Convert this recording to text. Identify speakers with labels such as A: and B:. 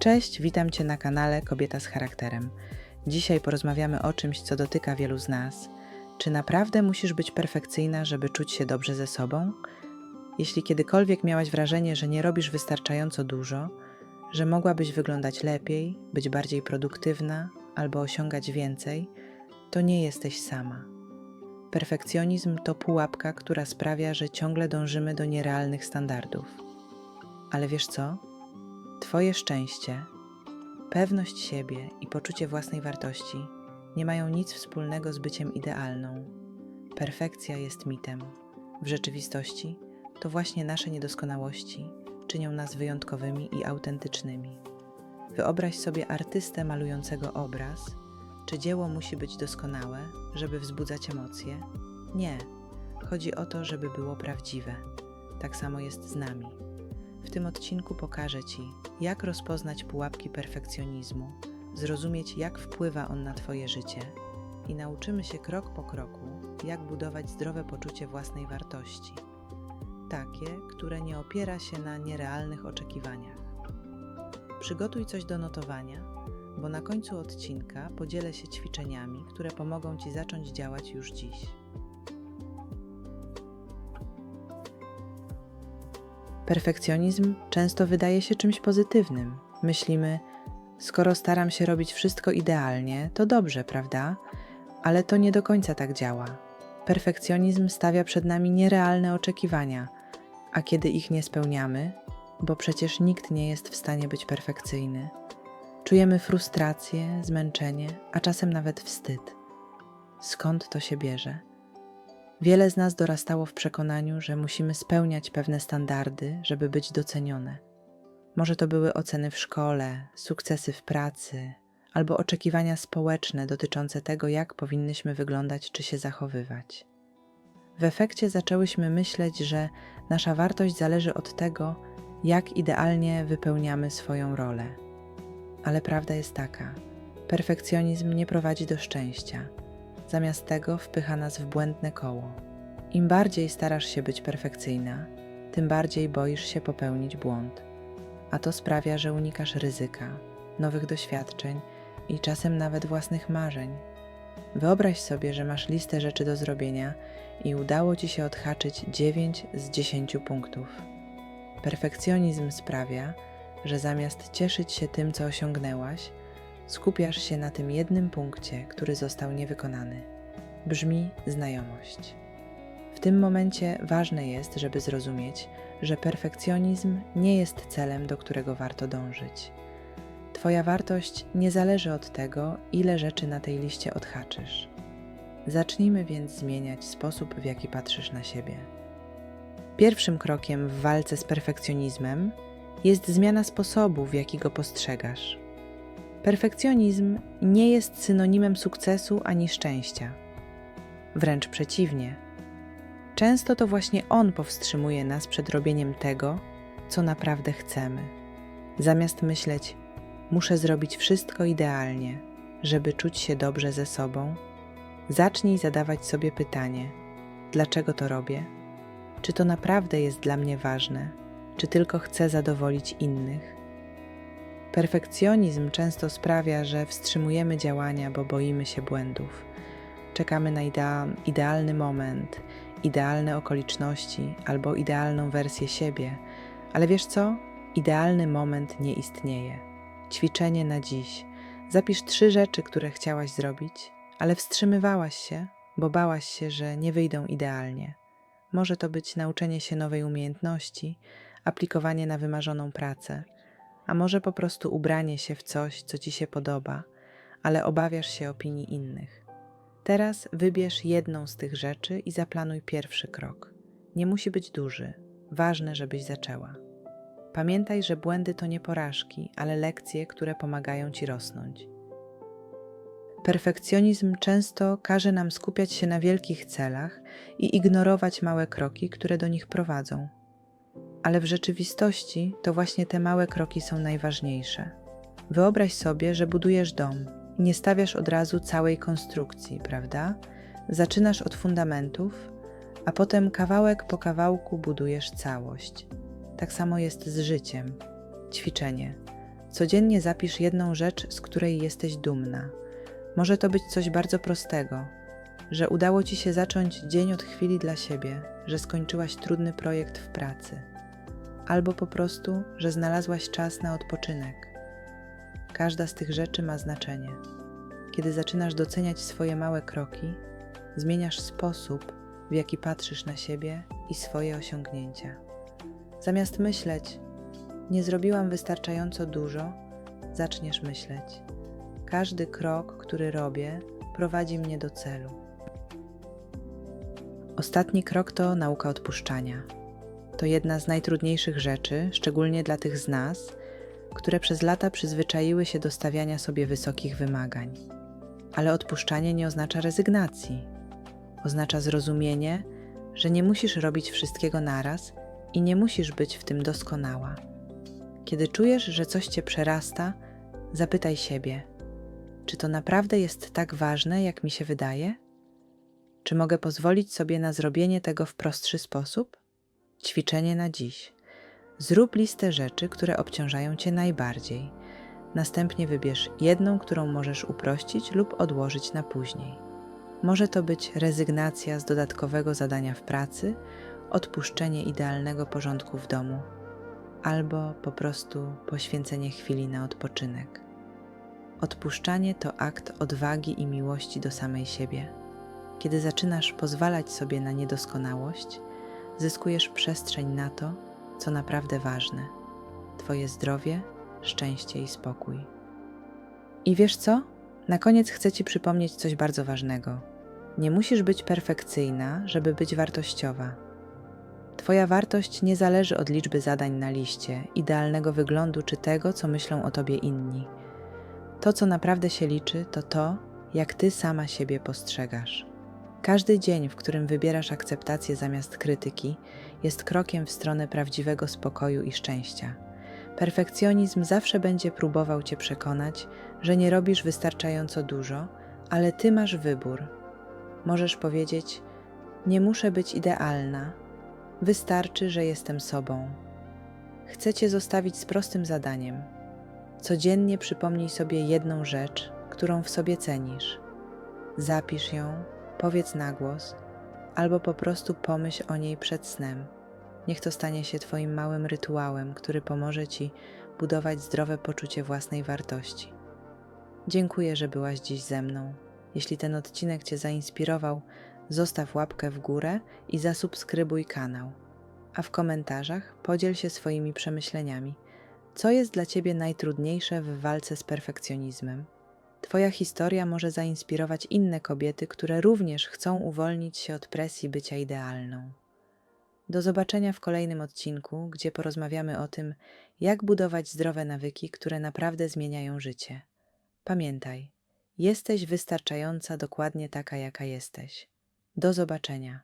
A: Cześć, witam Cię na kanale Kobieta z charakterem. Dzisiaj porozmawiamy o czymś, co dotyka wielu z nas. Czy naprawdę musisz być perfekcyjna, żeby czuć się dobrze ze sobą? Jeśli kiedykolwiek miałaś wrażenie, że nie robisz wystarczająco dużo, że mogłabyś wyglądać lepiej, być bardziej produktywna albo osiągać więcej, to nie jesteś sama. Perfekcjonizm to pułapka, która sprawia, że ciągle dążymy do nierealnych standardów. Ale wiesz co? Twoje szczęście, pewność siebie i poczucie własnej wartości nie mają nic wspólnego z byciem idealną. Perfekcja jest mitem. W rzeczywistości to właśnie nasze niedoskonałości czynią nas wyjątkowymi i autentycznymi. Wyobraź sobie artystę malującego obraz. Czy dzieło musi być doskonałe, żeby wzbudzać emocje? Nie. Chodzi o to, żeby było prawdziwe. Tak samo jest z nami. W tym odcinku pokażę Ci, jak rozpoznać pułapki perfekcjonizmu, zrozumieć, jak wpływa on na Twoje życie i nauczymy się krok po kroku, jak budować zdrowe poczucie własnej wartości. Takie, które nie opiera się na nierealnych oczekiwaniach. Przygotuj coś do notowania, bo na końcu odcinka podzielę się ćwiczeniami, które pomogą Ci zacząć działać już dziś. Perfekcjonizm często wydaje się czymś pozytywnym. Myślimy, skoro staram się robić wszystko idealnie, to dobrze, prawda? Ale to nie do końca tak działa. Perfekcjonizm stawia przed nami nierealne oczekiwania, a kiedy ich nie spełniamy, bo przecież nikt nie jest w stanie być perfekcyjny, czujemy frustrację, zmęczenie, a czasem nawet wstyd. Skąd to się bierze? Wiele z nas dorastało w przekonaniu, że musimy spełniać pewne standardy, żeby być docenione. Może to były oceny w szkole, sukcesy w pracy, albo oczekiwania społeczne dotyczące tego, jak powinnyśmy wyglądać czy się zachowywać. W efekcie zaczęłyśmy myśleć, że nasza wartość zależy od tego, jak idealnie wypełniamy swoją rolę. Ale prawda jest taka: perfekcjonizm nie prowadzi do szczęścia zamiast tego wpycha nas w błędne koło. Im bardziej starasz się być perfekcyjna, tym bardziej boisz się popełnić błąd, a to sprawia, że unikasz ryzyka, nowych doświadczeń i czasem nawet własnych marzeń. Wyobraź sobie, że masz listę rzeczy do zrobienia i udało ci się odhaczyć 9 z 10 punktów. Perfekcjonizm sprawia, że zamiast cieszyć się tym, co osiągnęłaś, skupiasz się na tym jednym punkcie, który został niewykonany. Brzmi znajomość. W tym momencie ważne jest, żeby zrozumieć, że perfekcjonizm nie jest celem, do którego warto dążyć. Twoja wartość nie zależy od tego, ile rzeczy na tej liście odhaczysz. Zacznijmy więc zmieniać sposób, w jaki patrzysz na siebie. Pierwszym krokiem w walce z perfekcjonizmem jest zmiana sposobu, w jaki go postrzegasz. Perfekcjonizm nie jest synonimem sukcesu ani szczęścia. Wręcz przeciwnie. Często to właśnie on powstrzymuje nas przed robieniem tego, co naprawdę chcemy. Zamiast myśleć, muszę zrobić wszystko idealnie, żeby czuć się dobrze ze sobą, zacznij zadawać sobie pytanie: dlaczego to robię? Czy to naprawdę jest dla mnie ważne? Czy tylko chcę zadowolić innych? Perfekcjonizm często sprawia, że wstrzymujemy działania, bo boimy się błędów. Czekamy na idea idealny moment, idealne okoliczności albo idealną wersję siebie, ale wiesz co? Idealny moment nie istnieje. Ćwiczenie na dziś. Zapisz trzy rzeczy, które chciałaś zrobić, ale wstrzymywałaś się, bo bałaś się, że nie wyjdą idealnie. Może to być nauczenie się nowej umiejętności, aplikowanie na wymarzoną pracę a może po prostu ubranie się w coś, co ci się podoba, ale obawiasz się opinii innych. Teraz wybierz jedną z tych rzeczy i zaplanuj pierwszy krok. Nie musi być duży, ważne, żebyś zaczęła. Pamiętaj, że błędy to nie porażki, ale lekcje, które pomagają ci rosnąć. Perfekcjonizm często każe nam skupiać się na wielkich celach i ignorować małe kroki, które do nich prowadzą ale w rzeczywistości to właśnie te małe kroki są najważniejsze. Wyobraź sobie, że budujesz dom nie stawiasz od razu całej konstrukcji, prawda? Zaczynasz od fundamentów, a potem kawałek po kawałku budujesz całość. Tak samo jest z życiem. Ćwiczenie. Codziennie zapisz jedną rzecz, z której jesteś dumna. Może to być coś bardzo prostego, że udało ci się zacząć dzień od chwili dla siebie, że skończyłaś trudny projekt w pracy, albo po prostu, że znalazłaś czas na odpoczynek. Każda z tych rzeczy ma znaczenie. Kiedy zaczynasz doceniać swoje małe kroki, zmieniasz sposób, w jaki patrzysz na siebie i swoje osiągnięcia. Zamiast myśleć, nie zrobiłam wystarczająco dużo, zaczniesz myśleć. Każdy krok, który robię, prowadzi mnie do celu. Ostatni krok to nauka odpuszczania. To jedna z najtrudniejszych rzeczy, szczególnie dla tych z nas, które przez lata przyzwyczaiły się do stawiania sobie wysokich wymagań. Ale odpuszczanie nie oznacza rezygnacji. Oznacza zrozumienie, że nie musisz robić wszystkiego naraz i nie musisz być w tym doskonała. Kiedy czujesz, że coś cię przerasta, zapytaj siebie: czy to naprawdę jest tak ważne, jak mi się wydaje? Czy mogę pozwolić sobie na zrobienie tego w prostszy sposób? Ćwiczenie na dziś. Zrób listę rzeczy, które obciążają cię najbardziej. Następnie wybierz jedną, którą możesz uprościć lub odłożyć na później. Może to być rezygnacja z dodatkowego zadania w pracy, odpuszczenie idealnego porządku w domu, albo po prostu poświęcenie chwili na odpoczynek. Odpuszczanie to akt odwagi i miłości do samej siebie. Kiedy zaczynasz pozwalać sobie na niedoskonałość, zyskujesz przestrzeń na to, co naprawdę ważne Twoje zdrowie, szczęście i spokój. I wiesz co? Na koniec chcę Ci przypomnieć coś bardzo ważnego. Nie musisz być perfekcyjna, żeby być wartościowa. Twoja wartość nie zależy od liczby zadań na liście, idealnego wyglądu czy tego, co myślą o Tobie inni. To, co naprawdę się liczy, to to, jak Ty sama siebie postrzegasz. Każdy dzień, w którym wybierasz akceptację zamiast krytyki, jest krokiem w stronę prawdziwego spokoju i szczęścia. Perfekcjonizm zawsze będzie próbował cię przekonać, że nie robisz wystarczająco dużo, ale ty masz wybór. Możesz powiedzieć: Nie muszę być idealna, wystarczy, że jestem sobą. Chcę cię zostawić z prostym zadaniem. Codziennie przypomnij sobie jedną rzecz, którą w sobie cenisz. Zapisz ją powiedz na głos, albo po prostu pomyśl o niej przed snem. Niech to stanie się Twoim małym rytuałem, który pomoże Ci budować zdrowe poczucie własnej wartości. Dziękuję, że byłaś dziś ze mną. Jeśli ten odcinek Cię zainspirował, zostaw łapkę w górę i zasubskrybuj kanał. A w komentarzach podziel się swoimi przemyśleniami. Co jest dla Ciebie najtrudniejsze w walce z perfekcjonizmem? Twoja historia może zainspirować inne kobiety, które również chcą uwolnić się od presji bycia idealną. Do zobaczenia w kolejnym odcinku, gdzie porozmawiamy o tym, jak budować zdrowe nawyki, które naprawdę zmieniają życie. Pamiętaj, jesteś wystarczająca dokładnie taka, jaka jesteś. Do zobaczenia.